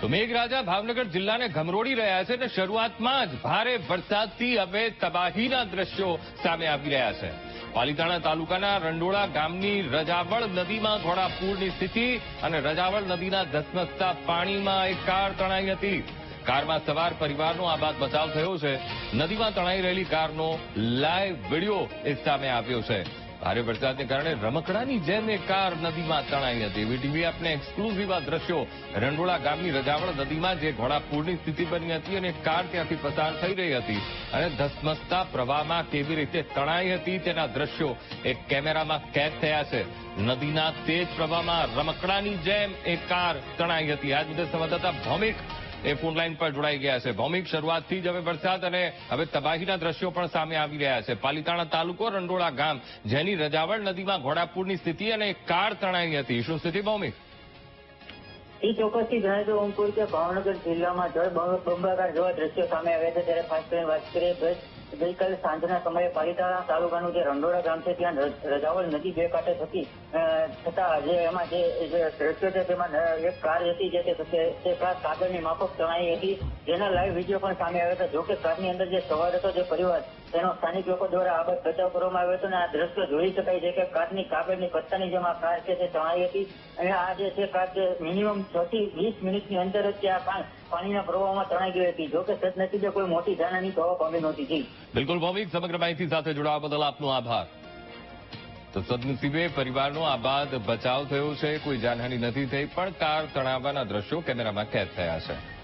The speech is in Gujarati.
તો મેઘરાજા ભાવનગર જિલ્લાને ગમરોડી રહ્યા છે અને શરૂઆતમાં જ ભારે વરસાદથી હવે તબાહીના દ્રશ્યો સામે આવી રહ્યા છે. પાલીતાણા તાલુકાના રંડોળા ગામની રજાવળ નદીમાં ઘોડાપૂરની સ્થિતિ અને રજાવળ નદીના ધસમસતા પાણીમાં એક કાર તણાઈ હતી. કારમાં સવાર પરિવારનો આ બાદ બચાવ થયો છે. નદીમાં તણાઈ રહેલી કારનો લાઈવ વીડિયો એ સામે આવ્યો છે. ભારે વરસાદને કારણે રમકડાની જેમ એક કાર નદીમાં તણાઈ હતી. વીટીવી આપને એક્સક્લુઝિવ આ દ્રશ્યો. રંડોળા ગામની રજાવળ નદીમાં જે ઘોડાપૂરની સ્થિતિ બની હતી અને કાર ત્યાંથી પસાર થઈ રહી હતી. અને ધસમસતા પ્રવાહમાં કેવી રીતે તણાઈ હતી તેના દ્રશ્યો એક કેમેરામાં કેદ થયા છે. નદીના તેજ પ્રવાહમાં રમકડાની જેમ એક કાર તણાઈ હતી. આજ મુદ્દે સંવાદદાતા ભૌમિક એ ફોનલાઈન પર જોડાઈ ગયા છે. ભૌમિક, શરૂઆતથી જ હવે વરસાદ અને હવે તબાહીના દ્રશ્યો પણ સામે આવી રહ્યા છે. પાલીતાણા તાલુકો રંડોળા ગામ, જેની રજાવળ નદીમાં ઘોડાપુરની સ્થિતિ અને કાર તણાઈ હતી. શું સ્થિતિ, ભૌમિક? એ ચોક્કસથી જણાવી દઉં કે ભાવનગર જિલ્લામાં જળ બંબાકાર જેવા દ્રશ્યો સામે આવ્યા છે. ત્યારે ખાસ કરીને વાત કરીએ ગઈકાલે સાંજના સમયે પાલીતાળા તાલુકાનું જે રંડોળા ગામ છે, ત્યાં રજાવલ નદી બે કાંઠે થતી થતા જે એમાં જે જે દ્રશ્યો છે, તેમાં એક કાર હતી જે તે- કાર કાગળની માફક તણાઈ હતી. જેના લાઈવ વીડિયો પણ સામે આવ્યા હતા. જોકે કારની અંદર જે સવાર હતો, જે પરિવાર, તેનો સ્થાનિક લોકો દ્વારા આ બાદ બચાવ કરવામાં આવ્યો હતો અને આ દ્રશ્ય જોઈ શકાય છે કે કારની કાગળની પત્તાની જેમ આ કાર છે, તે તણાઈ હતી. અને આ જે છે, કાર છે મિનિમમ છ થી વીસ મિનિટની અંદર જ આ પાણીના પ્રવાહમાં તણાઈ ગઈ હતી. જોકે સદનસીબે કોઈ મોટી જાનહાની થવા પામી નહોતી. જી. બિલકુલ ભૌમિક સમગ્ર માહિતી સાથે જોડાવા બદલ આપનો આભાર. તો સદનસીબે પરિવારનો આ બાદ બચાવ થયો છે, કોઈ જાનહાની નથી થઈ, પણ કાર તણાવવાના દ્રશ્યો કેમેરામાં કેદ થયા છે.